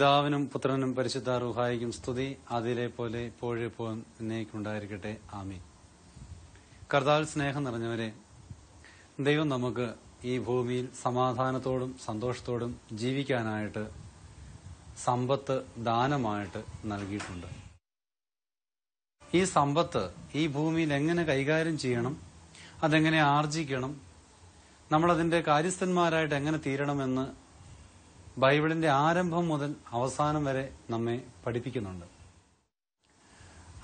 പിതാവിനും പുത്രനും പരിശുദ്ധ റുഹായിക്കും സ്തുതി. അതിലെ പോലെ ഇപ്പോഴെപ്പോഴും എന്നേക്കുണ്ടായിരിക്കട്ടെ ആമി കർത്താൽ സ്നേഹം നിറഞ്ഞവരെ ദൈവം നമുക്ക് ഈ ഭൂമിയിൽ സമാധാനത്തോടും സന്തോഷത്തോടും ജീവിക്കാനായിട്ട് സമ്പത്ത് ദാനമായിട്ട് നൽകിയിട്ടുണ്ട്. ഈ സമ്പത്ത് ഈ ഭൂമിയിൽ എങ്ങനെ കൈകാര്യം ചെയ്യണം അതെങ്ങനെ ആർജിക്കണം നമ്മളതിന്റെ കാര്യസ്ഥന്മാരായിട്ട് എങ്ങനെ തീരണമെന്ന് ബൈബിളിന്റെ ആരംഭം മുതൽ അവസാനം വരെ നമ്മെ പഠിപ്പിക്കുന്നുണ്ട്.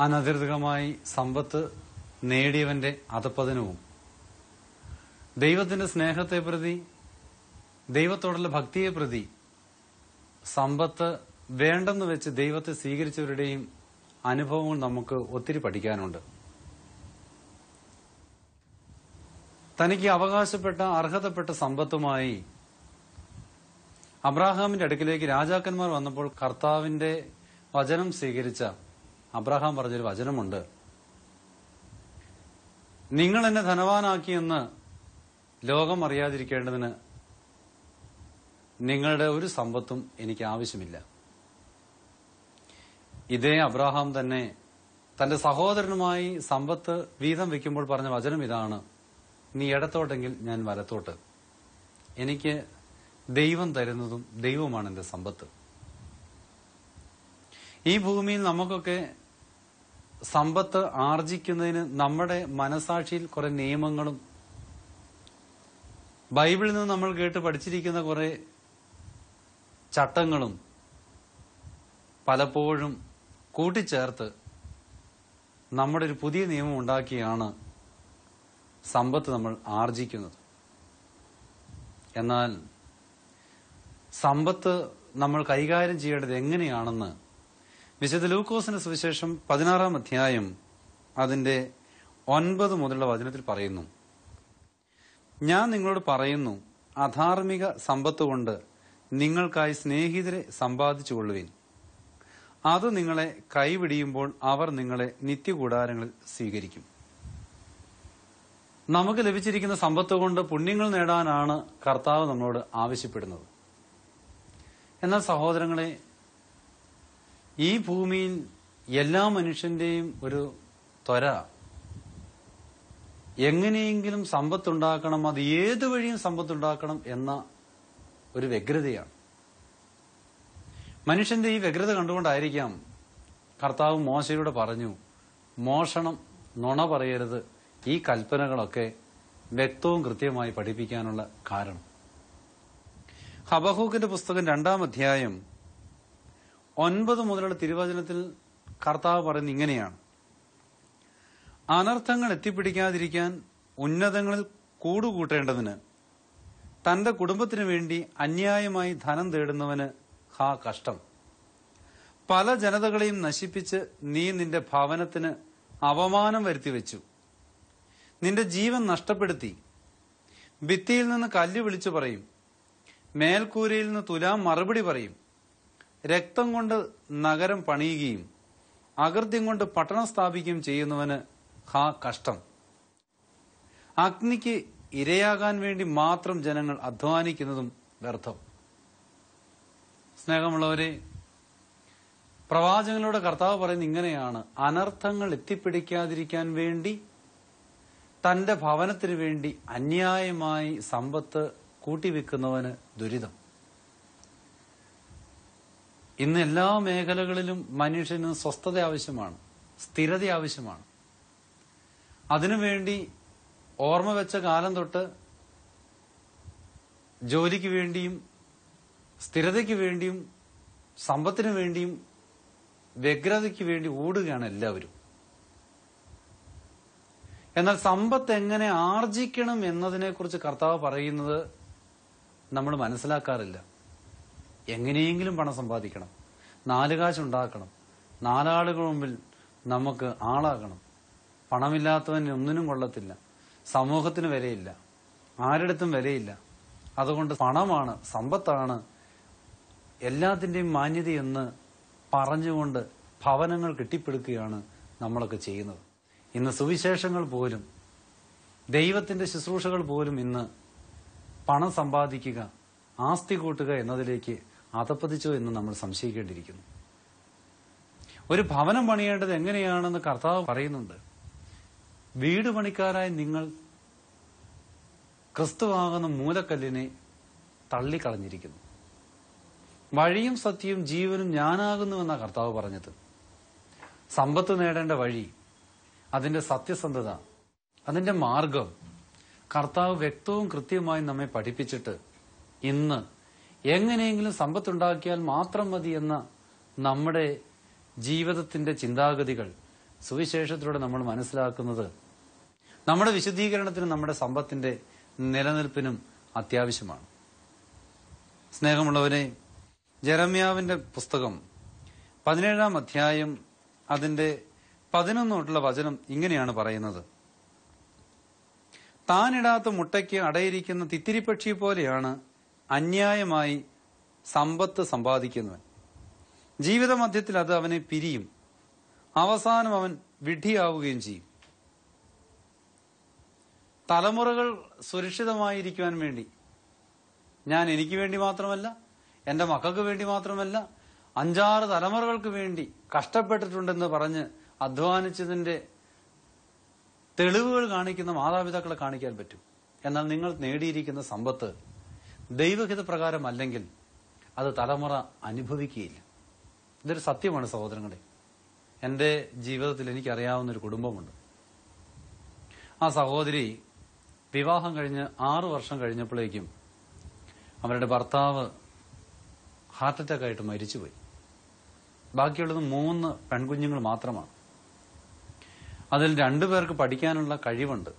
അനധികൃതമായി സമ്പത്ത് നേടിയവന്റെ അധപ്പതനവും ദൈവത്തിന്റെ സ്നേഹത്തെ പ്രതി ദൈവത്തോടുള്ള ഭക്തിയെ പ്രതി സമ്പത്ത് വേണ്ടെന്ന് വെച്ച് ദൈവത്തെ സ്വീകരിച്ചവരുടെയും അനുഭവങ്ങൾ നമുക്ക് ഒത്തിരി പഠിക്കാനുണ്ട്. തനിക്ക് അവകാശപ്പെട്ട അർഹതപ്പെട്ട സമ്പത്തുമായി അബ്രാഹാമിന്റെ അടുക്കിലേക്ക് രാജാക്കന്മാർ വന്നപ്പോൾ കർത്താവിന്റെ വചനം സ്വീകരിച്ച അബ്രാഹാം പറഞ്ഞൊരു വചനമുണ്ട്. നിങ്ങൾ എന്നെ ധനവാനാക്കിയെന്ന് ലോകം അറിയാതിരിക്കേണ്ടതിന് നിങ്ങളുടെ ഒരു സമ്പത്തും എനിക്ക് ആവശ്യമില്ല. ഇതേ അബ്രാഹാം തന്നെ തന്റെ സഹോദരനുമായി സമ്പത്ത് വീതം വെക്കുമ്പോൾ പറഞ്ഞ വചനം ഇതാണ്. നീ ഇടത്തോട്ടെങ്കിൽ ഞാൻ വലത്തോട്ട്. എനിക്ക് ദൈവം തരുന്നതും ദൈവമാണ് എന്റെ സമ്പത്ത്. ഈ ഭൂമിയിൽ നമുക്കൊക്കെ സമ്പത്ത് ആർജിക്കുന്നതിന് നമ്മുടെ മനസാക്ഷിയിൽ കുറെ നിയമങ്ങളും ബൈബിളിൽ നിന്ന് നമ്മൾ കേട്ട് പഠിച്ചിരിക്കുന്ന കുറെ ചട്ടങ്ങളും പലപ്പോഴും കൂട്ടിച്ചേർത്ത് നമ്മുടെ ഒരു പുതിയ നിയമം ഉണ്ടാക്കിയാണ് സമ്പത്ത് നമ്മൾ ആർജിക്കുന്നത്. എന്നാൽ സമ്പത്ത് നമ്മൾ കൈകാര്യം ചെയ്യേണ്ടത് എങ്ങനെയാണെന്ന് വിശുദ്ധ ലൂക്കോസിന്റെ സുവിശേഷം പതിനാറാം അധ്യായം അതിന്റെ ഒൻപത് മുതലുള്ള വചനത്തിൽ പറയുന്നു. ഞാൻ നിങ്ങളോട് പറയുന്നു അധാർമിക സമ്പത്ത് കൊണ്ട് നിങ്ങൾക്കായി സ്നേഹിതരെ സമ്പാദിച്ചുകൊള്ളുവിൻ. അത് നിങ്ങളെ കൈവിടിയുമ്പോൾ അവർ നിങ്ങളെ നിത്യകൂടാരങ്ങളിൽ സ്വീകരിക്കും. നമുക്ക് ലഭിച്ചിരിക്കുന്ന സമ്പത്ത് കൊണ്ട് പുണ്യങ്ങൾ നേടാനാണ് കർത്താവ് നമ്മളോട് ആവശ്യപ്പെടുന്നത്. എന്നാൽ സഹോദരങ്ങളെ ഈ ഭൂമിയിൽ എല്ലാ മനുഷ്യന്റെയും ഒരു ത്വര. എങ്ങനെയെങ്കിലും സമ്പത്തുണ്ടാക്കണം അത് ഏത് വഴിയും സമ്പത്തുണ്ടാക്കണം എന്ന ഒരു വ്യഗ്രതയാണ്. മനുഷ്യന്റെ ഈ വ്യഗ്രത കണ്ടുകൊണ്ടായിരിക്കാം കർത്താവ് മോശയോട് പറഞ്ഞു മോഷണം നുണ പറയരുത്. ഈ കൽപ്പനകളൊക്കെ വ്യക്തവും കൃത്യമായി പഠിപ്പിക്കാനുള്ള കാരണം. ഹബഹൂക്കിന്റെ പുസ്തകം രണ്ടാം അധ്യായം ഒൻപത് മുതലുള്ള തിരുവചനത്തിൽ കർത്താവ് പറയുന്നത് ഇങ്ങനെയാണ്. അനർത്ഥങ്ങൾ എത്തിപ്പിടിക്കാതിരിക്കാൻ ഉന്നതങ്ങളിൽ കൂടുകൂട്ടേണ്ടതിന് തന്റെ കുടുംബത്തിനു വേണ്ടി അന്യായമായി ധനം തേടുന്നവന് ഹാ കഷ്ടം. പല ജനതകളെയും നശിപ്പിച്ച് നീ നിന്റെ ഭവനത്തിന് അപമാനം വരുത്തി വെച്ചു നിന്റെ ജീവൻ നഷ്ടപ്പെടുത്തി. ഭിത്തിയിൽ നിന്ന് കല്ല് വിളിച്ചു പറയും. മേൽക്കൂരയിൽ നിന്ന് തുലാം മറുപടി പറയും. രക്തം കൊണ്ട് നഗരം പണിയുകയും അകൃത്യം കൊണ്ട് പട്ടണം സ്ഥാപിക്കുകയും ചെയ്യുന്നവന് ഹാ കഷ്ടം. അഗ്നിക്ക് ഇരയാകാൻ വേണ്ടി മാത്രം ജനങ്ങൾ അധ്വാനിക്കുന്നതും വ്യർത്ഥം. സ്നേഹമുള്ളവരെ പ്രവാചകങ്ങളുടെ കർത്താവ് പറയുന്നത് ഇങ്ങനെയാണ്. അനർത്ഥങ്ങൾ എത്തിപ്പിടിക്കാതിരിക്കാൻ വേണ്ടി തന്റെ ഭവനത്തിനു വേണ്ടി അന്യായമായി സമ്പത്ത് കൂട്ടിവെക്കുന്നവന് ദുരിതം. ഇന്ന് എല്ലാ മേഖലകളിലും മനുഷ്യന് സ്വസ്ഥത ആവശ്യമാണ് സ്ഥിരത ആവശ്യമാണ്. അതിനുവേണ്ടി ഓർമ്മ വെച്ച കാലം തൊട്ട് ജോലിക്ക് വേണ്ടിയും സ്ഥിരതയ്ക്ക് വേണ്ടിയും സമ്പത്തിനു വേണ്ടിയും വ്യഗ്രതയ്ക്ക് വേണ്ടി ഓടുകയാണ് എല്ലാവരും. എന്നാൽ സമ്പത്ത് എങ്ങനെ ആർജിക്കണം എന്നതിനെക്കുറിച്ച് കർത്താവ് പറയുന്നത് നമ്മൾ മനസ്സിലാക്കാറില്ല. എങ്ങനെയെങ്കിലും പണം സമ്പാദിക്കണം. നാല് കാശുണ്ടാക്കണം. നാലാളുകൾ മുമ്പിൽ നമുക്ക് ആളാകണം. പണമില്ലാത്തവന് ഒന്നിനും കൊള്ളത്തില്ല. സമൂഹത്തിന് വിലയില്ല. ആരിടത്തും വിലയില്ല. അതുകൊണ്ട് പണമാണ് സമ്പത്താണ് എല്ലാത്തിന്റെയും മാന്യതയെന്ന് പറഞ്ഞുകൊണ്ട് ഭവനങ്ങൾ കെട്ടിപ്പടുക്കുകയാണ് നമ്മളൊക്കെ ചെയ്യുന്നത്. ഇന്ന് സുവിശേഷങ്ങൾ പോലും ദൈവത്തിന്റെ ശുശ്രൂഷകൾ പോലും ഇന്ന് പണം സമ്പാദിക്കുക ആസ്തി കൂട്ടുക എന്നതിലേക്ക് അതപ്പതിച്ചു എന്ന് നമ്മൾ സംശയിക്കേണ്ടിയിരിക്കുന്നു. ഒരു ഭവനം പണിയേണ്ടത് എങ്ങനെയാണെന്ന് കർത്താവ് പറയുന്നുണ്ട്. വീട് പണിക്കാരായി നിങ്ങൾ ക്രിസ്തുവാകുന്ന മൂലക്കല്ലിനെ തള്ളിക്കളഞ്ഞിരിക്കുന്നു. വഴിയും സത്യവും ജീവനും ഞാനാകുന്നുവെന്ന കർത്താവ് പറഞ്ഞത്. സമ്പത്ത് നേടേണ്ട വഴി അതിന്റെ സത്യസന്ധത അതിന്റെ മാർഗം കർത്താവ് വ്യക്തവും കൃത്യമായി നമ്മെ പഠിപ്പിച്ചിട്ട് ഇന്ന് എങ്ങനെയെങ്കിലും സമ്പത്തുണ്ടാക്കിയാൽ മാത്രം മതി എന്ന നമ്മുടെ ജീവിതത്തിന്റെ ചിന്താഗതികൾ സുവിശേഷത്തിലൂടെ നമ്മൾ മനസ്സിലാക്കുന്നത് നമ്മുടെ വിശദീകരണത്തിനും നമ്മുടെ സമ്പത്തിന്റെ നിലനിൽപ്പിനും അത്യാവശ്യമാണ്. സ്നേഹമുള്ളവരെ ജെറമ്യാവിന്റെ പുസ്തകം പതിനേഴാം അധ്യായം അതിന്റെ പതിനൊന്നോട്ടുള്ള വചനം ഇങ്ങനെയാണ് പറയുന്നത്. താനിടാത്ത മുട്ടയ്ക്ക് അടയിരിക്കുന്ന തിത്തിരിപ്പക്ഷി പോലെയാണ് അന്യായമായി സമ്പത്ത് സമ്പാദിക്കുന്നവൻ. ജീവിതമധ്യത്തിൽ അത് അവനെ പിരിയും. അവസാനം അവൻ വിഡ്ഢിയാവുകയും ചെയ്യും. തലമുറകൾ സുരക്ഷിതമായിരിക്കുവാൻ വേണ്ടി ഞാൻ എനിക്ക് വേണ്ടി മാത്രമല്ല എന്റെ മക്കൾക്ക് വേണ്ടി മാത്രമല്ല അഞ്ചാറ് തലമുറകൾക്ക് വേണ്ടി കഷ്ടപ്പെട്ടിട്ടുണ്ടെന്ന് പറഞ്ഞ് അധ്വാനിച്ചതിന്റെ തെളിവുകൾ കാണിക്കുന്ന മാതാപിതാക്കളെ കാണിക്കാൻ പറ്റും. എന്നാൽ നിങ്ങൾ നേടിയിരിക്കുന്ന സമ്പത്ത് ദൈവഹിത പ്രകാരമല്ലെങ്കിൽ അത് തലമുറ അനുഭവിക്കുകയില്ല. ഇതൊരു സത്യമാണ് സഹോദരങ്ങളെ. എന്റെ ജീവിതത്തിൽ എനിക്കറിയാവുന്ന ഒരു കുടുംബമുണ്ട്. ആ സഹോദരി വിവാഹം കഴിഞ്ഞ് ആറു വർഷം കഴിഞ്ഞപ്പോഴേക്കും അവരുടെ ഭർത്താവ് ഹാർട്ട് അറ്റാക്ക് ആയിട്ട് മരിച്ചുപോയി. ബാക്കിയുള്ളത് മൂന്ന് പെൺകുഞ്ഞുങ്ങൾ മാത്രമാണ്. അതിൽ രണ്ടുപേർക്ക് പഠിക്കാനുള്ള കഴിവുണ്ട്.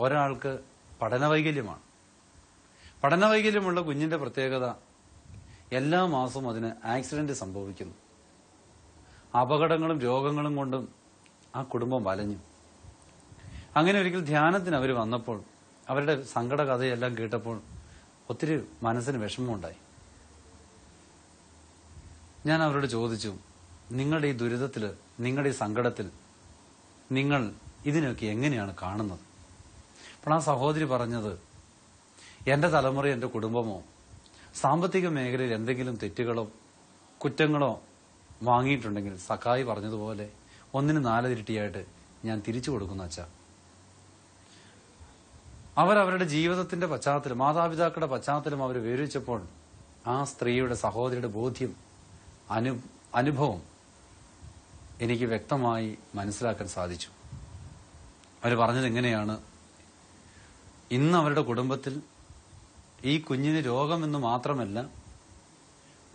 ഒരാൾക്ക് പഠനവൈകല്യമാണ്. പഠനവൈകല്യമുള്ള കുഞ്ഞിന്റെ പ്രത്യേകത എല്ലാ മാസവും അതിന് ആക്സിഡന്റ് സംഭവിക്കുന്നു. അപകടങ്ങളും രോഗങ്ങളും കൊണ്ടും ആ കുടുംബം വലഞ്ഞു. അങ്ങനെ ഒരിക്കൽ ധ്യാനത്തിന് അവർ വന്നപ്പോൾ അവരുടെ സങ്കട കഥയെല്ലാം കേട്ടപ്പോൾ ഒത്തിരി മനസ്സിന് വിഷമമുണ്ടായി. ഞാൻ അവരോട് ചോദിച്ചു നിങ്ങളുടെ ഈ ദുരിതത്തിൽ നിങ്ങളുടെ ഈ സങ്കടത്തിൽ നിങ്ങൾ ഇതിനൊക്കെ എങ്ങനെയാണ് കാണുന്നത്? അപ്പോൾ ആ സഹോദരി പറഞ്ഞത് എന്റെ തലമുറ എന്റെ കുടുംബമോ സാമ്പത്തിക മേഖലയിൽ എന്തെങ്കിലും തെറ്റുകളോ കുറ്റങ്ങളോ വാങ്ങിയിട്ടുണ്ടെങ്കിൽ സഖായി പറഞ്ഞതുപോലെ ഒന്നിന് നാലതിരട്ടിയായിട്ട് ഞാൻ തിരിച്ചു കൊടുക്കുന്ന അച്ഛ. അവരവരുടെ ജീവിതത്തിന്റെ പശ്ചാത്തലം മാതാപിതാക്കളുടെ പശ്ചാത്തലം അവർ വിവരിച്ചപ്പോൾ ആ സ്ത്രീയുടെ സഹോദരിയുടെ ബോധ്യം അനു അനുഭവം എനിക്ക് വ്യക്തമായി മനസ്സിലാക്കാൻ സാധിച്ചു. അവർ പറഞ്ഞത് എങ്ങനെയാണ്? ഇന്ന് അവരുടെ കുടുംബത്തിൽ ഈ കുഞ്ഞിന് രോഗമെന്ന് മാത്രമല്ല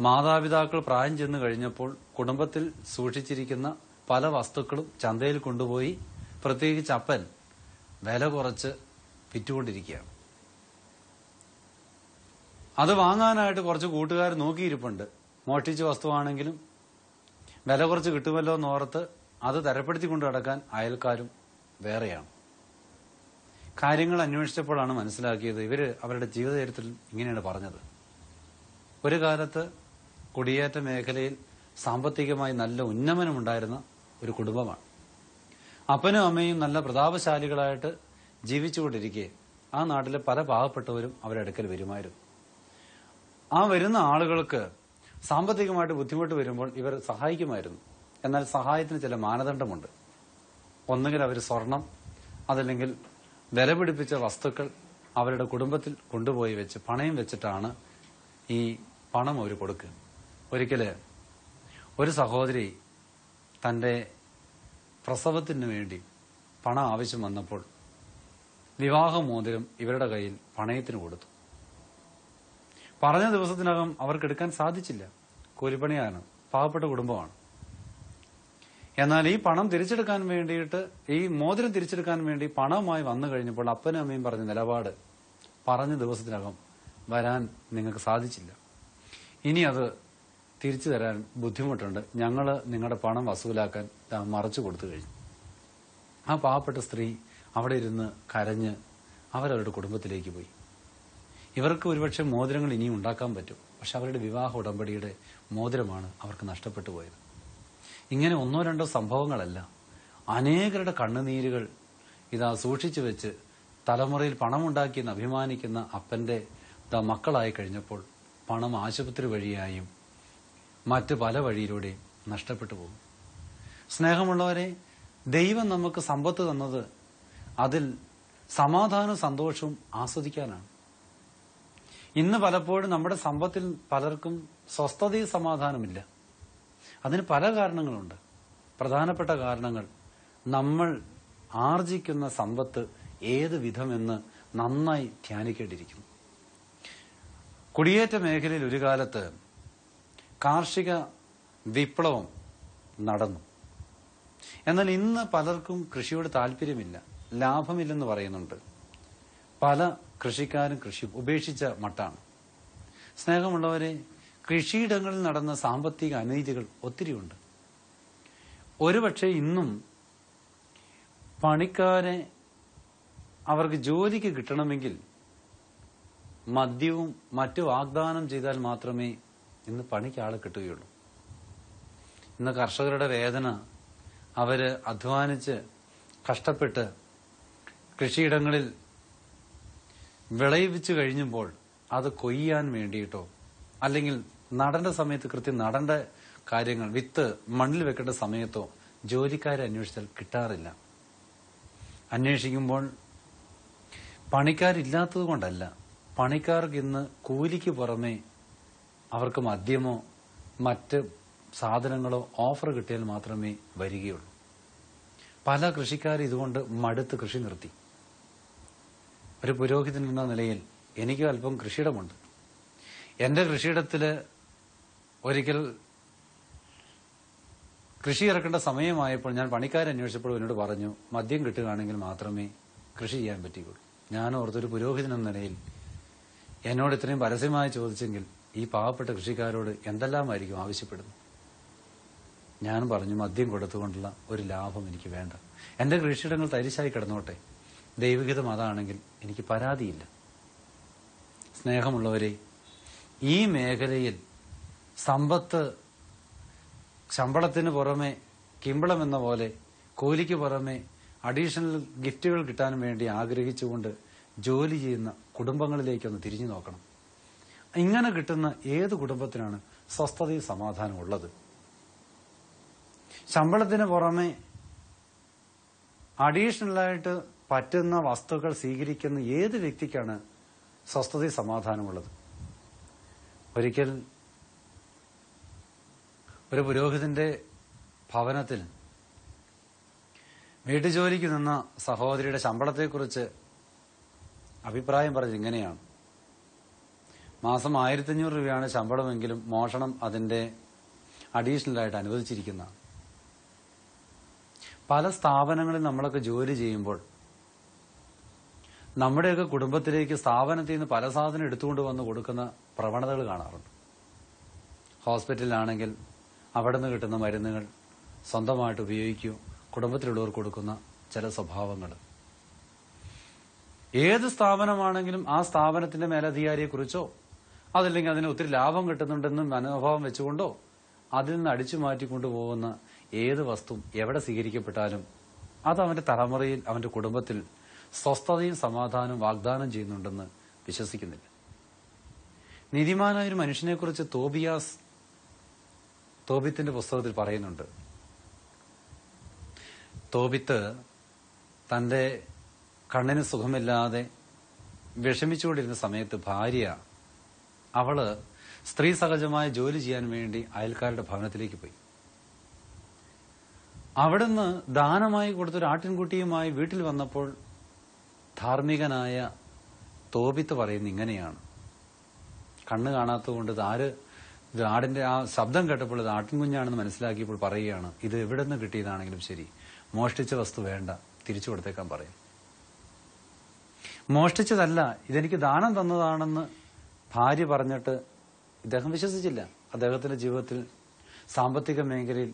മാതാപിതാക്കൾ പ്രായം ചെന്ന് കഴിഞ്ഞപ്പോൾ കുടുംബത്തിൽ സൂക്ഷിച്ചിരിക്കുന്ന പല വസ്തുക്കളും ചന്തയിൽ കൊണ്ടുപോയി പ്രത്യേകിച്ച് അപ്പൻ വില കുറച്ച് വിറ്റുകൊണ്ടിരിക്കുകയാണ്. അത് വാങ്ങാനായിട്ട് കുറച്ച് കൂട്ടുകാർ നോക്കിയിരിപ്പുണ്ട്. മോഷ്ടിച്ച വസ്തുവാണെങ്കിലും വില കുറച്ച് കിട്ടുമല്ലോ എന്നോർത്ത് അത് തരപ്പെടുത്തിക്കൊണ്ട് നടക്കാൻ അയൽക്കാരും വേറെയാണ്. കാര്യങ്ങൾ അന്വേഷിച്ചപ്പോഴാണ് മനസ്സിലാക്കിയത് ഇവർ അവരുടെ ജീവിതചരിത്രത്തിൽ ഇങ്ങനെയാണ് പറഞ്ഞത്. ഒരു കാലത്ത് കുടിയേറ്റ മേഖലയിൽ സാമ്പത്തികമായി നല്ല ഉന്നമനമുണ്ടായിരുന്ന ഒരു കുടുംബമാണ്. അപ്പനും അമ്മയും നല്ല പ്രതാപശാലികളായിട്ട് ജീവിച്ചുകൊണ്ടിരിക്കെ ആ നാട്ടിലെ പല പാവപ്പെട്ടവരും അവരുടെ അടുക്കൽ വരുമായിരുന്നു. ആ വരുന്ന ആളുകൾക്ക് സാമ്പത്തികമായിട്ട് ബുദ്ധിമുട്ട് വരുമ്പോൾ ഇവർ സഹായിക്കുമായിരുന്നു. എന്നാൽ സഹായത്തിന് ചില മാനദണ്ഡമുണ്ട്. ഒന്നുകിൽ അവർ സ്വർണം അതല്ലെങ്കിൽ വില പിടിപ്പിച്ച വസ്തുക്കൾ അവരുടെ കുടുംബത്തിൽ കൊണ്ടുപോയി വെച്ച് പണയം വെച്ചിട്ടാണ് ഈ പണം അവർ കൊടുക്കുക. ഒരിക്കൽ ഒരു സഹോദരി തന്റെ പ്രസവത്തിന് വേണ്ടി പണം ആവശ്യം വന്നപ്പോൾ വിവാഹമോതിരം ഇവരുടെ കയ്യിൽ പണയത്തിന് കൊടുത്തു. പറഞ്ഞ ദിവസത്തിനകം അവർക്ക് എടുക്കാൻ സാധിച്ചില്ല. കൂലിപ്പണിയാണ് പാവപ്പെട്ട കുടുംബമാണ് എന്നാൽ ഈ പണം തിരിച്ചെടുക്കാൻ വേണ്ടിയിട്ട് ഈ മോതിരം തിരിച്ചെടുക്കാൻ വേണ്ടി പണവുമായി വന്നു കഴിഞ്ഞപ്പോൾ അപ്പനും അമ്മയും പറഞ്ഞ നിലപാട് പറഞ്ഞ ദിവസത്തിനകം വരാൻ നിങ്ങൾക്ക് സാധിച്ചില്ല. ഇനി അത് തിരിച്ചു തരാൻ ബുദ്ധിമുട്ടുണ്ട്. ഞങ്ങൾ നിങ്ങളുടെ പണം വസൂലാക്കാൻ മറച്ചു കൊടുത്തു കഴിഞ്ഞു. ആ പാവപ്പെട്ട സ്ത്രീ അവിടെ ഇരുന്ന് കരഞ്ഞ് അവരവരുടെ കുടുംബത്തിലേക്ക് പോയി. ഇവർക്ക് ഒരുപക്ഷെ മോതിരങ്ങൾ ഇനിയും ഉണ്ടാക്കാൻ പറ്റും. പക്ഷെ അവരുടെ വിവാഹ ഉടമ്പടിയുടെ മോതിരമാണ് അവർക്ക് നഷ്ടപ്പെട്ടു പോയത്. ഇങ്ങനെ ഒന്നോ രണ്ടോ സംഭവങ്ങളല്ല അനേകരുടെ കണ്ണുനീരുകൾ ഇതാ സൂക്ഷിച്ചു വെച്ച് തലമുറയിൽ പണമുണ്ടാക്കിയെന്ന് അഭിമാനിക്കുന്ന അപ്പന്റെ ദാ മക്കളായി കഴിഞ്ഞപ്പോൾ പണം ആശുപത്രി വഴിയായും മറ്റ് പല വഴിയിലൂടെയും നഷ്ടപ്പെട്ടു പോകും. സ്നേഹമുള്ളവരെ ദൈവം നമുക്ക് സമ്പത്ത് തന്നത് അതിൽ സമാധാനവും സന്തോഷവും ആസ്വദിക്കാനാണ്. ഇന്ന് പലപ്പോഴും നമ്മുടെ സമ്പത്തിൽ പലർക്കും സ്വസ്ഥതയും സമാധാനമില്ല. അതിന് പല കാരണങ്ങളുണ്ട്. പ്രധാനപ്പെട്ട കാരണങ്ങൾ നമ്മൾ ആർജിക്കുന്ന സമ്പത്ത് ഏത് വിധമെന്ന് നന്നായി ധ്യാനിക്കേണ്ടിയിരിക്കുന്നു. കുടിയേറ്റ മേഖലയിൽ ഒരു കാലത്ത് കാർഷിക വിപ്ലവം നടന്നു. എന്നാൽ ഇന്ന് പലർക്കും കൃഷിയോട് താല്പര്യമില്ല ലാഭമില്ലെന്ന് പറയുന്നുണ്ട്. പല കൃഷിക്കാരും കൃഷി ഉപേക്ഷിച്ച മട്ടാണ്. സ്നേഹമുള്ളവരെ കൃഷിയിടങ്ങളിൽ നടന്ന സാമ്പത്തിക അനീതികൾ ഒത്തിരിയുണ്ട് ഒരുപക്ഷെ ഇന്നും പണിക്കാരെ അവർക്ക് ജോലിക്ക് കിട്ടണമെങ്കിൽ മദ്യവും മറ്റു വാഗ്ദാനം ചെയ്താൽ മാത്രമേ ഇന്ന് പണിക്ക് ആളെ കിട്ടുകയുള്ളൂ. ഇന്ന് കർഷകരുടെ വേദന അവർ അധ്വാനിച്ച് കഷ്ടപ്പെട്ട് കൃഷിയിടങ്ങളിൽ വിളയിപ്പിച്ചു കഴിഞ്ഞുമ്പോൾ അത് കൊയ്യാൻ വേണ്ടിയിട്ടോ അല്ലെങ്കിൽ നടന്റെ സമയത്ത് കൃത്യം നടന്റെ കാര്യങ്ങൾ വിത്ത് മണ്ണിൽ വെക്കേണ്ട സമയത്തോ ജോലിക്കാരെ അന്വേഷിച്ചാൽ കിട്ടാറില്ല. അന്വേഷിക്കുമ്പോൾ പണിക്കാരില്ലാത്തത് കൊണ്ടല്ല. പണിക്കാർക്ക് ഇന്ന് കൂലിക്ക് പുറമെ അവർക്ക് മദ്യമോ മറ്റ് സാധനങ്ങളോ ഓഫർ കിട്ടിയാൽ മാത്രമേ വരികയുള്ളൂ. പല കൃഷിക്കാർ ഇതുകൊണ്ട് മടുത്ത് കൃഷി നിർത്തി. ഒരു പുരോഹിതൻ എന്ന നിലയിൽ എനിക്ക് അല്പം കൃഷിയിടമുണ്ട്. എന്റെ കൃഷിയിടത്തിൽ ഒരിക്കൽ കൃഷി ഇറക്കേണ്ട സമയമായപ്പോൾ ഞാൻ പണിക്കാരെ അന്വേഷിച്ചപ്പോൾ എന്നോട് പറഞ്ഞു മദ്യം കിട്ടുകയാണെങ്കിൽ മാത്രമേ കൃഷി ചെയ്യാൻ പറ്റുകയുള്ളൂ ഞാൻ ഓർത്തൊരു പുരോഹിതൻ എന്ന നിലയിൽ എന്നോട് ഇത്രയും പരസ്യമായി ചോദിച്ചെങ്കിൽ ഈ പാവപ്പെട്ട കൃഷിക്കാരോട് എന്തെല്ലാമായിരിക്കും ആവശ്യപ്പെടുന്നത്? ഞാൻ പറഞ്ഞു മദ്യം കൊടുത്തുകൊണ്ടുള്ള ഒരു ലാഭം എനിക്ക് വേണ്ട. എന്റെ കൃഷിയിടങ്ങൾ തരിശായി കിടന്നോട്ടെ. ദൈവഹിതം അതാണെങ്കിൽ എനിക്ക് പരാതിയില്ല. സ്നേഹമുള്ളവരെ ഈ മേഖലയിൽ സമ്പത്ത് ശമ്പളത്തിന് പുറമെ കിമ്പളം എന്ന പോലെ കൂലിക്ക് പുറമെ അഡീഷണൽ ഗിഫ്റ്റുകൾ കിട്ടാൻ വേണ്ടി ആഗ്രഹിച്ചുകൊണ്ട് ജോലി ചെയ്യുന്ന കുടുംബങ്ങളിലേക്കൊന്ന് തിരിഞ്ഞു നോക്കണം. ഇങ്ങനെ കിട്ടുന്ന ഏത് കുടുംബത്തിനാണ് സ്വസ്ഥതയും സമാധാനം ഉള്ളത്? ശമ്പളത്തിന് പുറമെ അഡീഷണലായിട്ട് പറ്റുന്ന വസ്തുക്കൾ സ്വീകരിക്കുന്ന ഏത് വ്യക്തിക്കാണ് സ്വസ്ഥതയും സമാധാനമുള്ളത്? ഒരിക്കൽ ഒരു പുരോഹിതന്റെ ഭവനത്തിൽ വീട്ടുജോലിക്ക് നിന്ന സഹോദരിയുടെ ശമ്പളത്തെക്കുറിച്ച് അഭിപ്രായം പറഞ്ഞത് ഇങ്ങനെയാണ്. മാസം ആയിരത്തി അഞ്ഞൂറ് രൂപയാണ് ശമ്പളമെങ്കിലും മോഷണം അതിന്റെ അഡീഷണലായിട്ട് അനുവദിച്ചിരിക്കുന്നതാണ്. പല സ്ഥാപനങ്ങളിൽ നമ്മളൊക്കെ ജോലി ചെയ്യുമ്പോൾ നമ്മുടെയൊക്കെ കുടുംബത്തിലേക്ക് സ്ഥാപനത്തിൽ നിന്ന് പല സാധനം എടുത്തുകൊണ്ട് വന്ന് കൊടുക്കുന്ന പ്രവണതകൾ കാണാറുണ്ട്. ഹോസ്പിറ്റലിലാണെങ്കിൽ അവിടെ നിന്ന് കിട്ടുന്ന മരുന്നുകൾ സ്വന്തമായിട്ട് ഉപയോഗിക്കുകയോ കുടുംബത്തിലുള്ളവർ കൊടുക്കുന്ന ചില സ്വഭാവങ്ങൾ. ഏത് സ്ഥാപനമാണെങ്കിലും ആ സ്ഥാപനത്തിന്റെ മേലധികാരിയെക്കുറിച്ചോ അതല്ലെങ്കിൽ അതിന് ഒത്തിരി ലാഭം കിട്ടുന്നുണ്ടെന്നും മനോഭാവം വെച്ചുകൊണ്ടോ അതിൽ നിന്ന് അടിച്ചു മാറ്റിക്കൊണ്ടുപോകുന്ന ഏത് വസ്തു എവിടെ സ്വീകരിക്കപ്പെട്ടാലും അത് അവന്റെ തലമുറയിൽ അവന്റെ കുടുംബത്തിൽ സ്വസ്ഥതയും സമാധാനവും വാഗ്ദാനം ചെയ്യുന്നുണ്ടെന്ന് വിശ്വസിക്കുന്നില്ല. നീതിമാനായ ഒരു മനുഷ്യനെക്കുറിച്ച് തോബിയാസ് തോബിത്തിന്റെ പുസ്തകത്തിൽ പറയുന്നുണ്ട്. തോബിത്ത് തന്റെ കണ്ണിന് സുഖമില്ലാതെ വിഷമിച്ചുകൊണ്ടിരുന്ന സമയത്ത് ഭാര്യ അവൾ സ്ത്രീ സഹജമായ ജോലി ചെയ്യാൻ വേണ്ടി അയൽക്കാരുടെ ഭവനത്തിലേക്ക് പോയി. അവിടുന്ന് ദാനമായി കൊടുത്തൊരു ആട്ടിൻകുട്ടിയുമായി വീട്ടിൽ വന്നപ്പോൾ ധാർമ്മികനായ തോപിത്ത് പറയുന്ന ഇങ്ങനെയാണ്. കണ്ണ് കാണാത്തതുകൊണ്ട് ഇത് ആര് ഇത് ആടിന്റെ ആ ശബ്ദം കേട്ടപ്പോൾ ഇത് ആട്ടിൻകുഞ്ഞാണെന്ന് മനസ്സിലാക്കിയപ്പോൾ പറയുകയാണ് ഇത് എവിടെ നിന്ന് കിട്ടിയതാണെങ്കിലും ശരി. മോഷ്ടിച്ച വസ്തു വേണ്ട. തിരിച്ചു കൊടുത്തേക്കാൻ പറയും. മോഷ്ടിച്ചതല്ല ഇതെനിക്ക് ദാനം തന്നതാണെന്ന് ഭാര്യ പറഞ്ഞിട്ട് ഇദ്ദേഹം വിശ്വസിച്ചില്ല. അദ്ദേഹത്തിന്റെ ജീവിതത്തിൽ സാമ്പത്തിക മേഖലയിൽ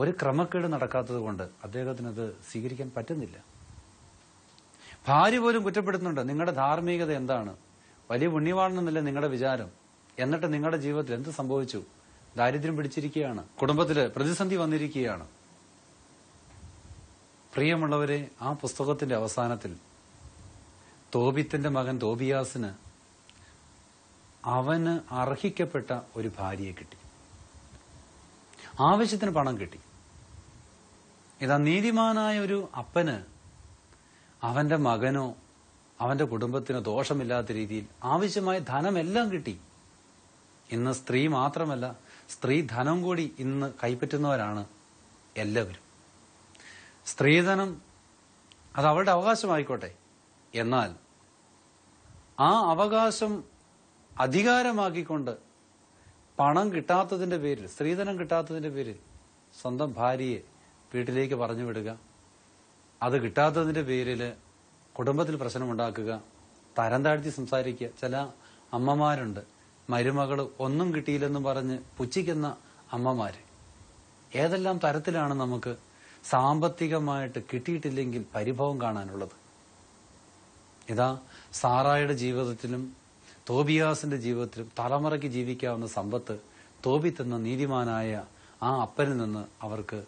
ഒരു ക്രമക്കേട് നടക്കാത്തത് കൊണ്ട് അദ്ദേഹത്തിനത് സ്വീകരിക്കാൻ പറ്റുന്നില്ല. ഭാര്യ പോലും കുറ്റപ്പെടുത്തുന്നുണ്ട്. നിങ്ങളുടെ ധാർമ്മികത എന്താണ്? വലിയ പുണ്യവാണെന്നല്ല നിങ്ങളുടെ വിചാരം. എന്നിട്ട് നിങ്ങളുടെ ജീവിതത്തിൽ എന്ത് സംഭവിച്ചു? ദാരിദ്ര്യം പിടിച്ചിരിക്കുകയാണ്. കുടുംബത്തിൽ പ്രതിസന്ധി വന്നിരിക്കുകയാണ്. പ്രിയമുള്ളവരെ ആ പുസ്തകത്തിന്റെ അവസാനത്തിൽ തോബിത്തിന്റെ മകൻ തോബിയാസിന് അവന് അർഹിക്കപ്പെട്ട ഒരു ഭാര്യയെ കിട്ടി. ആവശ്യത്തിന് പണം കിട്ടി. ഇതാ നീതിമാനായ ഒരു അപ്പന് അവന്റെ മകനോ അവന്റെ കുടുംബത്തിനോ ദോഷമില്ലാത്ത രീതിയിൽ ആവശ്യമായ ധനമെല്ലാം കിട്ടി. ഇന്ന് സ്ത്രീ മാത്രമല്ല സ്ത്രീ ധനം കൂടി ഇന്ന് കൈപ്പറ്റുന്നവരാണ് എല്ലാവരും. സ്ത്രീധനം അത് അവളുടെ അവകാശമായിക്കോട്ടെ. എന്നാൽ ആ അവകാശം അധികാരമാക്കിക്കൊണ്ട് പണം കിട്ടാത്തതിന്റെ പേരിൽ സ്ത്രീധനം കിട്ടാത്തതിന്റെ പേരിൽ സ്വന്തം ഭാര്യയെ വീട്ടിലേക്ക് പറഞ്ഞു വിടുക. അത് കിട്ടാത്തതിന്റെ പേരിൽ കുടുംബത്തിൽ പ്രശ്നമുണ്ടാക്കുക തരം താഴ്ത്തി സംസാരിക്കുക. ചില അമ്മമാരുണ്ട്. മരുമകൾ ഒന്നും കിട്ടിയില്ലെന്ന് പറഞ്ഞ് പുച്ഛിക്കുന്ന അമ്മമാര്. ഏതെല്ലാം തരത്തിലാണ് നമുക്ക് സാമ്പത്തികമായിട്ട് കിട്ടിയിട്ടില്ലെങ്കിൽ പരിഭവം കാണാനുള്ളത്? ഇതാ സാറായുടെ ജീവിതത്തിലും തോബിയാസിന്റെ ജീവിതത്തിലും തലമുറയ്ക്ക് ജീവിക്കാവുന്ന സമ്പത്ത് തോബി തന്ന നീതിമാനായ ആ അപ്പനിൽ നിന്ന് അവർക്ക്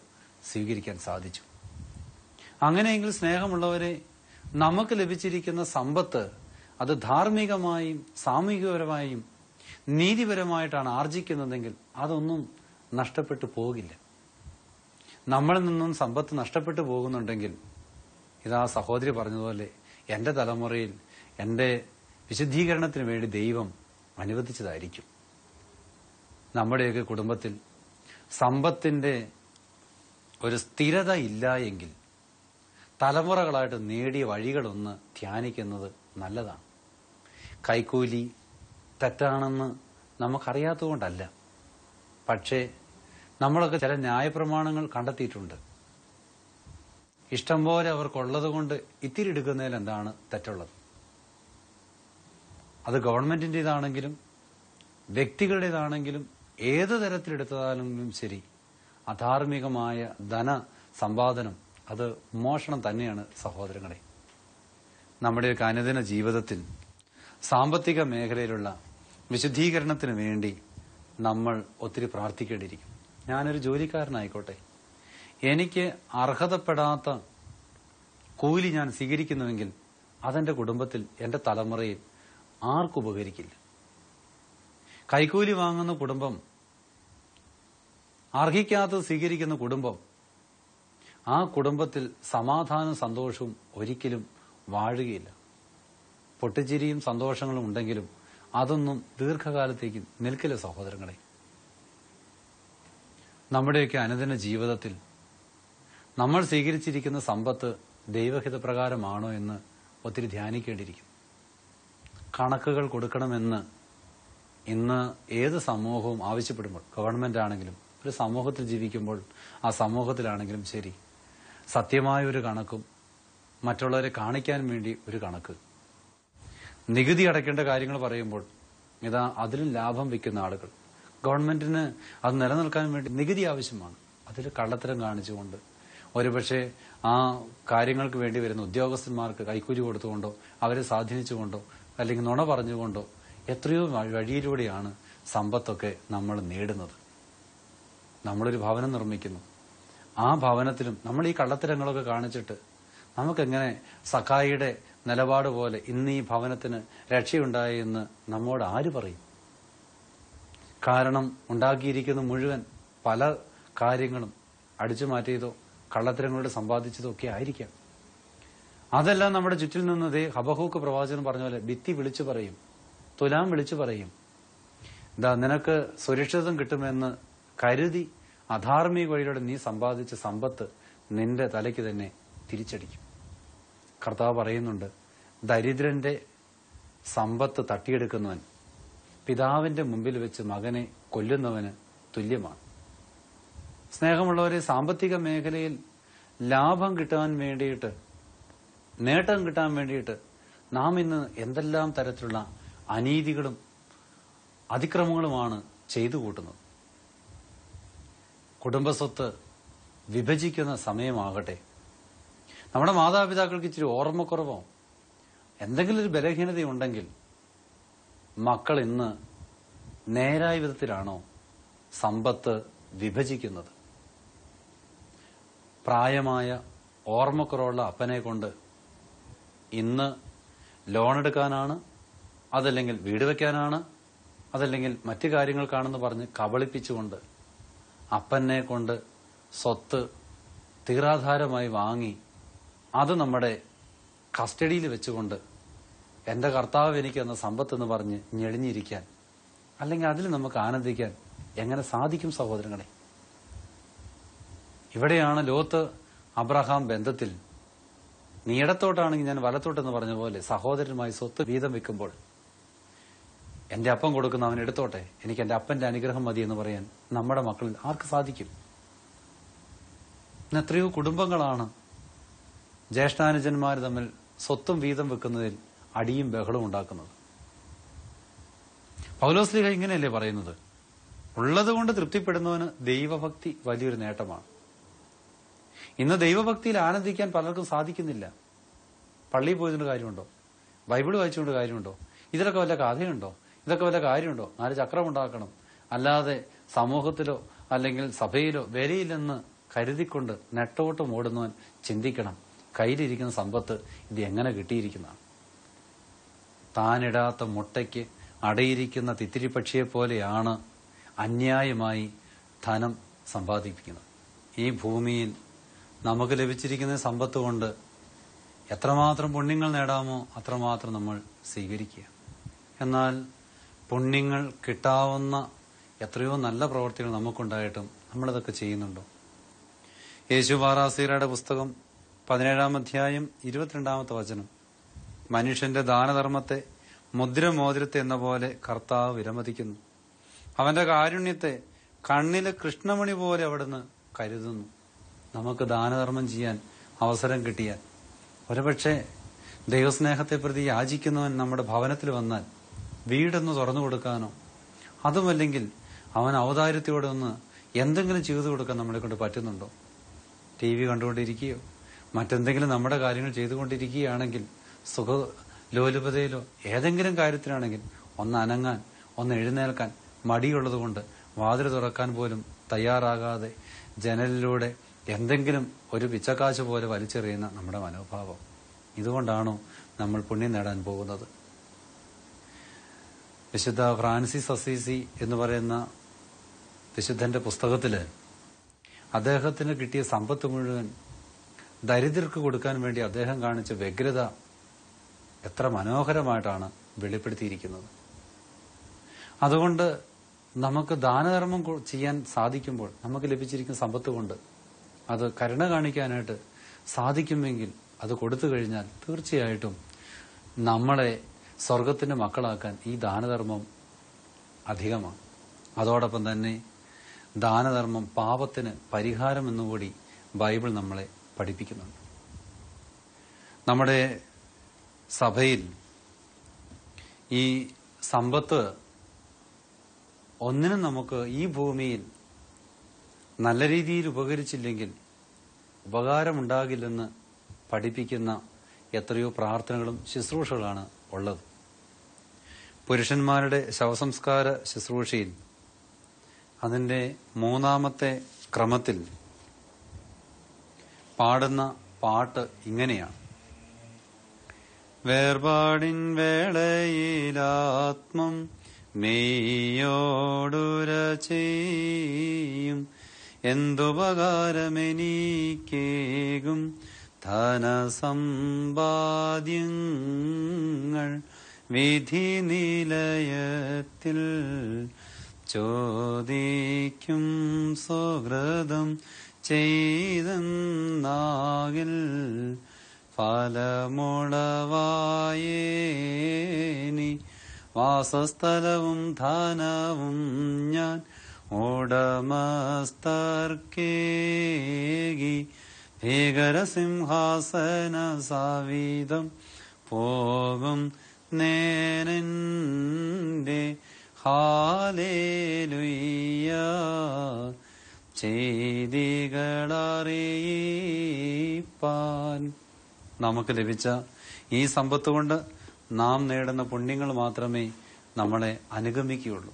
സ്വീകരിക്കാൻ സാധിച്ചു. അങ്ങനെയെങ്കിൽ സ്നേഹമുള്ളവരെ നമുക്ക് ലഭിച്ചിരിക്കുന്ന സമ്പത്ത് അത് ധാർമ്മികമായും സാമൂഹികപരമായും നീതിപരമായിട്ടാണ് ആർജിക്കുന്നതെങ്കിൽ അതൊന്നും നഷ്ടപ്പെട്ടു പോകില്ല. നമ്മളിൽ നിന്നും സമ്പത്ത് നഷ്ടപ്പെട്ടു പോകുന്നുണ്ടെങ്കിൽ ഇതാ സഹോദരി പറഞ്ഞതുപോലെ എന്റെ തലമുറയിൽ എന്റെ വിശുദ്ധീകരണത്തിന് വേണ്ടി ദൈവം അനുവദിച്ചതായിരിക്കും. നമ്മുടെയൊക്കെ കുടുംബത്തിൽ സമ്പത്തിന്റെ ഒരു സ്ഥിരത ഇല്ല എങ്കിൽ തലമുറകളായിട്ട് നേടിയ വഴികളൊന്ന് ധ്യാനിക്കുന്നത് നല്ലതാണ്. കൈക്കൂലി തെറ്റാണെന്ന് നമുക്കറിയാത്തതുകൊണ്ടല്ല. പക്ഷേ നമ്മളൊക്കെ ചില ന്യായപ്രമാണങ്ങൾ കണ്ടെത്തിയിട്ടുണ്ട്. ഇഷ്ടം പോലെ അവർക്കുള്ളത് കൊണ്ട് ഇത്തിരി എടുക്കുന്നതിൽ എന്താണ് തെറ്റുള്ളത്? അത് ഗവൺമെന്റിന്റെതാണെങ്കിലും വ്യക്തികളുടേതാണെങ്കിലും ഏത് തരത്തിലെടുത്താലും ശരി അധാർമികമായ ധന സമ്പാദനം അത് മോഷണം തന്നെയാണ് സഹോദരങ്ങളെ. നമ്മുടെയൊക്കെ അനുദിന ജീവിതത്തിൽ സാമ്പത്തിക മേഖലയിലുള്ള വിശുദ്ധീകരണത്തിന് വേണ്ടി നമ്മൾ ഒത്തിരി പ്രാർത്ഥിക്കേണ്ടിയിരിക്കും ഞാനൊരു ജോലിക്കാരനായിക്കോട്ടെ. എനിക്ക് അർഹതപ്പെടാത്ത കൂലി ഞാൻ സ്വീകരിക്കുന്നുവെങ്കിൽ അതെന്റെ കുടുംബത്തിൽ എന്റെ തലമുറയിൽ ആർക്കും ഉപകരിക്കില്ല. കൈക്കൂലി വാങ്ങുന്ന കുടുംബം അർഹിക്കാത്തത് സ്വീകരിക്കുന്ന കുടുംബം ആ കുടുംബത്തിൽ സമാധാനവും സന്തോഷവും ഒരിക്കലും വാഴുകയില്ല. പൊട്ടിച്ചിരിയും സന്തോഷങ്ങളും ഉണ്ടെങ്കിലും അതൊന്നും ദീർഘകാലത്തേക്ക് നിൽക്കില്ല സഹോദരങ്ങളെ. നമ്മുടെയൊക്കെ അനുദിന ജീവിതത്തിൽ നമ്മൾ സ്വീകരിച്ചിരിക്കുന്ന സമ്പത്ത് ദൈവഹിതപ്രകാരമാണോ എന്ന് ഒത്തിരി ധ്യാനിക്കേണ്ടിയിരിക്കുന്നു കണക്കുകൾ കൊടുക്കണമെന്ന് ഇന്ന് ഏത് സമൂഹവും ആവശ്യപ്പെടുമ്പോൾ ഗവൺമെന്റ് ആണെങ്കിലും ഒരു സമൂഹത്തിൽ ജീവിക്കുമ്പോൾ ആ സമൂഹത്തിലാണെങ്കിലും ശരി. സത്യമായ ഒരു കണക്കും മറ്റുള്ളവരെ കാണിക്കാൻ വേണ്ടി ഒരു കണക്ക്. നികുതി അടയ്ക്കേണ്ട കാര്യങ്ങൾ പറയുമ്പോൾ ഇതാ അതിലും ലാഭം വയ്ക്കുന്ന ആളുകൾ. ഗവൺമെന്റിന് അത് നിലനിൽക്കാൻ വേണ്ടി നികുതി ആവശ്യമാണ്. അതിൽ കള്ളത്തരം കാണിച്ചുകൊണ്ട് ഒരുപക്ഷെ ആ കാര്യങ്ങൾക്ക് വേണ്ടി വരുന്ന ഉദ്യോഗസ്ഥന്മാർക്ക് കൈക്കൂലി കൊടുത്തുകൊണ്ടോ അവരെ സ്വാധീനിച്ചുകൊണ്ടോ അല്ലെങ്കിൽ നുണ പറഞ്ഞുകൊണ്ടോ എത്രയോ വഴി- വഴിയിലൂടെയാണ് സമ്പത്തൊക്കെ നമ്മൾ നേടുന്നത്. നമ്മളൊരു ഭവനം നിർമ്മിക്കുന്നു. ആ ഭവനത്തിലും നമ്മൾ ഈ കള്ളത്തരങ്ങളൊക്കെ കാണിച്ചിട്ട് നമുക്കെങ്ങനെ സഖായിയുടെ നിലപാട് പോലെ ഇന്ന് ഈ ഭവനത്തിന് രക്ഷയുണ്ടായി എന്ന് നമ്മോട് ആര് പറയും? കാരണം ഉണ്ടാക്കിയിരിക്കുന്ന മുഴുവൻ പല കാര്യങ്ങളും അടിച്ചു മാറ്റിയതോ കള്ളത്തരങ്ങളോട് സമ്പാദിച്ചതോ ഒക്കെ ആയിരിക്കാം. അതെല്ലാം നമ്മുടെ ചുറ്റിൽ നിന്ന് ദേ ഹബഹൂക്ക് പ്രവാചകൻ പറഞ്ഞ പോലെ ഭിത്തി വിളിച്ചു പറയും തുലാം വിളിച്ചു പറയും. എന്താ നിനക്ക് സുരക്ഷിതം കിട്ടുമെന്ന് കരുതി അധാർമിക വഴിയിലൂടെ നീ സമ്പാദിച്ച സമ്പത്ത് നിന്റെ തലയ്ക്ക് തന്നെ തിരിച്ചടിക്കും. കർത്താവ് പറയുന്നുണ്ട് ദരിദ്രന്റെ സമ്പത്ത് തട്ടിയെടുക്കുന്നവൻ പിതാവിന്റെ മുമ്പിൽ വെച്ച് മകനെ കൊല്ലുന്നവന് തുല്യമാണ്. സ്നേഹമുള്ളവരെ സാമ്പത്തിക മേഖലയിൽ ലാഭം കിട്ടാൻ വേണ്ടിയിട്ട് നേട്ടം കിട്ടാൻ വേണ്ടിയിട്ട് നാം ഇന്ന് എന്തെല്ലാം തരത്തിലുള്ള അനീതികളും അതിക്രമങ്ങളുമാണ് ചെയ്തു കൂട്ടുന്നത്. കുടുംബസ്വത്ത് വിഭജിക്കുന്ന സമയമാകട്ടെ. നമ്മുടെ മാതാപിതാക്കൾക്ക് ഇച്ചിരി ഓർമ്മക്കുറവോ? എന്തെങ്കിലും ഒരു ബലഹീനതയുണ്ടെങ്കിൽ മക്കൾ ഇന്ന് നേരായ വിധത്തിലാണോ സമ്പത്ത് വിഭജിക്കുന്നത്? പ്രായമായ ഓർമ്മക്കുറവുള്ള അപ്പനെ കൊണ്ട് ഇന്ന് ലോൺ എടുക്കാനാണ് അതല്ലെങ്കിൽ വീട് വയ്ക്കാനാണ് അതല്ലെങ്കിൽ മറ്റു കാര്യങ്ങൾക്കാണെന്ന് പറഞ്ഞ് കബളിപ്പിച്ചുകൊണ്ട് അപ്പനെ കൊണ്ട് സ്വത്ത് തീരാധാരമായി വാങ്ങി അത് നമ്മുടെ കസ്റ്റഡിയിൽ വെച്ചുകൊണ്ട് എന്റെ കർത്താവ് എനിക്ക് എന്ന സമ്പത്ത് എന്ന് പറഞ്ഞ് ഞെളിഞ്ഞിരിക്കാൻ അല്ലെങ്കിൽ അതിൽ നമുക്ക് ആനന്ദിക്കാൻ എങ്ങനെ സാധിക്കും സഹോദരങ്ങളെ? ഇവിടെയാണ് ലോത്ത് അബ്രഹാം ബന്ധത്തിൽ നീ ഇടത്തോട്ടാണെങ്കിൽ ഞാൻ വലത്തോട്ടെന്ന് പറഞ്ഞ പോലെ സഹോദരനുമായി സ്വത്ത് വീതം വെക്കുമ്പോൾ എന്റെ അപ്പം കൊടുക്കുന്ന അവൻ എടുത്തോട്ടെ? എനിക്ക് എന്റെ അപ്പന്റെ അനുഗ്രഹം മതി എന്ന് പറയാൻ നമ്മുടെ മക്കളിൽ ആർക്ക് സാധിക്കും? എത്രയോ കുടുംബങ്ങളാണ് ജ്യേഷ്ഠാനുജന്മാർ തമ്മിൽ സ്വത്തും വീതം വെക്കുന്നതിൽ അടിയും ബഹളവും ഉണ്ടാക്കുന്നത്. പൗലോസ്ലിഹ ഇങ്ങനെയല്ലേ പറയുന്നത്? ഉള്ളതുകൊണ്ട് തൃപ്തിപ്പെടുന്നവന് ദൈവഭക്തി വലിയൊരു നേട്ടമാണ്. ഇന്ന് ദൈവഭക്തിയിൽ ആനന്ദിക്കാൻ പലർക്കും സാധിക്കുന്നില്ല. പള്ളിയിൽ പോയതിന്റെ കാര്യമുണ്ടോ? ബൈബിൾ വായിച്ചുകൊണ്ട് കാര്യമുണ്ടോ? ഇതിലൊക്കെ വല്ല കഥയുണ്ടോ? ഇതൊക്കെ വല്ല കാര്യമുണ്ടോ? നാല് ചക്രം ഉണ്ടാക്കണം. അല്ലാതെ സമൂഹത്തിലോ അല്ലെങ്കിൽ സഭയിലോ വിലയില്ലെന്ന് കരുതിക്കൊണ്ട് നെട്ടോട്ട് ഓടുന്നവൻ ചിന്തിക്കണം. കയ്യിലിരിക്കുന്ന സമ്പത്ത് ഇത് എങ്ങനെ കിട്ടിയിരിക്കുന്നതാണ്? താനിടാത്ത മുട്ടയ്ക്ക് അടയിരിക്കുന്ന തിത്തിരിപ്പക്ഷിയെ പോലെയാണ് അന്യായമായി ധനം സമ്പാദിപ്പിക്കുന്നത്. ഈ ഭൂമിയിൽ നമുക്ക് ലഭിച്ചിരിക്കുന്ന സമ്പത്ത് കൊണ്ട് എത്രമാത്രം പുണ്യങ്ങൾ നേടാമോ അത്രമാത്രം നമ്മൾ സ്വീകരിക്കുക. എന്നാൽ പുണ്യങ്ങൾ കിട്ടാവുന്ന എത്രയോ നല്ല പ്രവർത്തികൾ നമുക്കുണ്ടായിട്ടും നമ്മളിതൊക്കെ ചെയ്യുന്നുണ്ടോ. യേശു ബാറാസീറയുടെ പുസ്തകം പതിനേഴാം അധ്യായം ഇരുപത്തിരണ്ടാമത്തെ വചനം. മനുഷ്യന്റെ ദാനധർമ്മത്തെ മുദ്രമോതിരത്തെ എന്ന പോലെ കർത്താവ് വിലമതിക്കുന്നു. അവന്റെ കാരുണ്യത്തെ കണ്ണിലെ കൃഷ്ണമണി പോലെ അവിടുന്ന് കരുതുന്നു. നമുക്ക് ദാനധർമ്മം ചെയ്യാൻ അവസരം കിട്ടിയാൽ. ഒരുപക്ഷെ ദൈവസ്നേഹത്തെ പ്രതി യാചിക്കുന്നവൻ നമ്മുടെ ഭവനത്തിൽ വന്നാൽ വീടൊന്ന് തുറന്നു കൊടുക്കാനോ? അതുമല്ലെങ്കിൽ അവൻ ഔദാര്യത്തോടെ ഒന്ന് എന്തെങ്കിലും ചെയ്തു കൊടുക്കാൻ നമ്മളെ കൊണ്ട് പറ്റുന്നുണ്ടോ? ടി വി കണ്ടുകൊണ്ടിരിക്കുകയോ മറ്റെന്തെങ്കിലും നമ്മുടെ കാര്യങ്ങൾ ചെയ്തുകൊണ്ടിരിക്കുകയാണെങ്കിൽ സുഖ ലോലുപതയിലോ ഏതെങ്കിലും കാര്യത്തിലാണെങ്കിൽ ഒന്ന് അനങ്ങാൻ ഒന്ന് എഴുന്നേൽക്കാൻ മടിയുള്ളതുകൊണ്ട് വാതിൽ തുറക്കാൻ പോലും തയ്യാറാകാതെ ജനലിലൂടെ എന്തെങ്കിലും ഒരു പിച്ചക്കാശ് പോലെ വലിച്ചെറിയുന്ന നമ്മുടെ മനോഭാവം. ഇതുകൊണ്ടാണോ നമ്മൾ പുണ്യം നേടാൻ പോകുന്നത്? വിശുദ്ധ ഫ്രാൻസിസ് അസീസി എന്ന് പറയുന്ന വിശുദ്ധന്റെ പുസ്തകത്തിൽ അദ്ദേഹത്തിന് കിട്ടിയ സമ്പത്ത് മുഴുവൻ ദരിദ്രർക്ക് കൊടുക്കാൻ വേണ്ടി അദ്ദേഹം കാണിച്ച വ്യഗ്രത എത്ര മനോഹരമായിട്ടാണ് വെളിപ്പെടുത്തിയിരിക്കുന്നത്. അതുകൊണ്ട് നമുക്ക് ദാനധർമ്മം ചെയ്യാൻ സാധിക്കുമ്പോൾ നമുക്ക് ലഭിച്ചിരിക്കുന്ന സമ്പത്ത് കൊണ്ട് അത് കരുണ കാണിക്കാനായിട്ട് സാധിക്കുമെങ്കിൽ അത് കൊടുത്തു കഴിഞ്ഞാൽ തീർച്ചയായിട്ടും നമ്മളെ സ്വർഗത്തിന്റെ മക്കളാക്കാൻ ഈ ദാനധർമ്മം അധികമാണ്. അതോടൊപ്പം തന്നെ ദാനധർമ്മം പാപത്തിന് പരിഹാരം എന്നുകൂടി ബൈബിൾ നമ്മളെ പഠിപ്പിക്കുന്നുണ്ട്. നമ്മുടെ സഭയിൽ ഈ സമ്പത്ത് ഒന്നിനും നമുക്ക് ഈ ഭൂമിയിൽ നല്ല രീതിയിൽ ഉപകരിച്ചില്ലെങ്കിൽ ഉപകാരമുണ്ടാകില്ലെന്ന് പഠിപ്പിക്കുന്ന എത്രയോ പ്രാർത്ഥനകളും ശുശ്രൂഷകളാണ് ഉള്ളത്. പുരുഷന്മാരുടെ ശവസംസ്കാര ശുശ്രൂഷയിൽ അതിന്റെ മൂന്നാമത്തെ ക്രമത്തിൽ പാടുന്ന പാട്ട് ഇങ്ങനെയാണ്. വേർപാടിൻ വേളയിലാത്മം മെയ്യോടുര ചെയ്യും എന്തുപകാരമെനിക്കേകും ധനസമ്പാദ്യങ്ങൾ വിധി നിലയത്തിൽ ചോദിക്കും സുഹൃതം ചെയ്തെന്നാകിൽ ഫലമുളവായേനി. വാസസ്ഥലവും ധനവും ഞാൻ ഉടമസ്ഥർക്കേകി. ഭീകരസിംഹാസന സാവീതം പോകും നേനന്റെ ഹാലേലുയ്യ. ചെയ്തികളറിയിപ്പാൻ നമുക്ക് ലഭിച്ച ഈ സമ്പത്ത് കൊണ്ട് നാം നേടുന്ന പുണ്യങ്ങൾ മാത്രമേ നമ്മളെ അനുഗമിക്കുകയുള്ളൂ.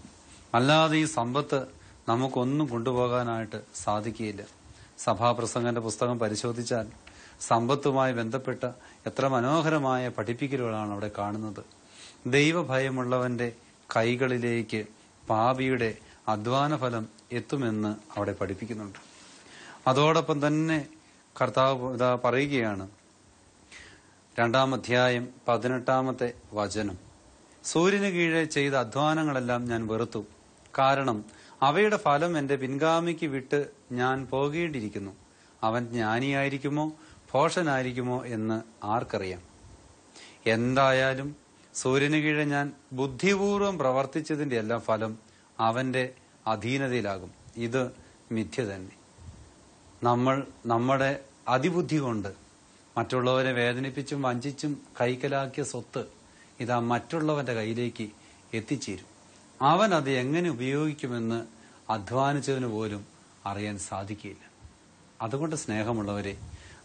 അല്ലാതെ ഈ സമ്പത്ത് നമുക്കൊന്നും കൊണ്ടുപോകാനായിട്ട് സാധിക്കുകയില്ല. സഭാപ്രസംഗന്റെ പുസ്തകം പരിശോധിച്ചാൽ സമ്പത്തുമായി ബന്ധപ്പെട്ട എത്ര മനോഹരമായ പഠിപ്പിക്കലുകളാണ് അവിടെ കാണുന്നത്. ദൈവഭയമുള്ളവന്റെ കൈകളിലേക്ക് പാപിയുടെ അധ്വാന ഫലം എത്തുമെന്ന് അവിടെ പഠിപ്പിക്കുന്നുണ്ട്. അതോടൊപ്പം തന്നെ കർത്താവ് പറയുകയാണ് രണ്ടാം അധ്യായം പതിനെട്ടാമത്തെ വചനം സൂര്യന് കീഴെ ചെയ്ത അധ്വാനങ്ങളെല്ലാം ഞാൻ വെറുത്തു. കാരണം അവയുടെ ഫലം എന്റെ പിൻഗാമിക്ക് വിട്ട് ഞാൻ പോകേണ്ടിയിരിക്കുന്നു. അവൻ ജ്ഞാനിയായിരിക്കുമോ? ഭോഷനായിരിക്കുമോ എന്ന് ആർക്കറിയാം? എന്തായാലും സൂര്യന് കീഴെ ഞാൻ ബുദ്ധിപൂർവം പ്രവർത്തിച്ചതിന്റെ എല്ലാം ഫലം അവന്റെ അധീനതയിലാകും. ഇത് മിഥ്യ തന്നെ. നമ്മൾ നമ്മുടെ അതിബുദ്ധി കൊണ്ട് മറ്റുള്ളവരെ വേദനിപ്പിച്ചും വഞ്ചിച്ചും കൈക്കലാക്കിയ സ്വത്ത് ഇതാ മറ്റുള്ളവന്റെ കയ്യിലേക്ക് എത്തിച്ചേരും. അവൻ അത് എങ്ങനെ ഉപയോഗിക്കുമെന്ന് അധ്വാനിച്ചതിന് പോലും അറിയാൻ സാധിക്കില്ല അതുകൊണ്ട് സ്നേഹമുള്ളവരെ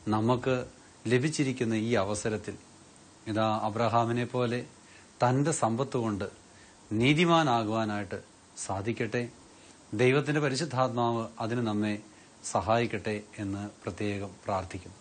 നമുക്ക് ലഭിച്ചിരിക്കുന്ന ഈ അവസരത്തിൽ ഇതാ അബ്രഹാമിനെ പോലെ തന്റെ സമ്പത്ത് കൊണ്ട് നീതിമാനാകുവാനായിട്ട് സാധിക്കട്ടെ. ദൈവത്തിന്റെ പരിശുദ്ധാത്മാവ് അതിന് നമ്മെ സഹായിക്കട്ടെ എന്ന് പ്രത്യേകം പ്രാർത്ഥിക്കുന്നു.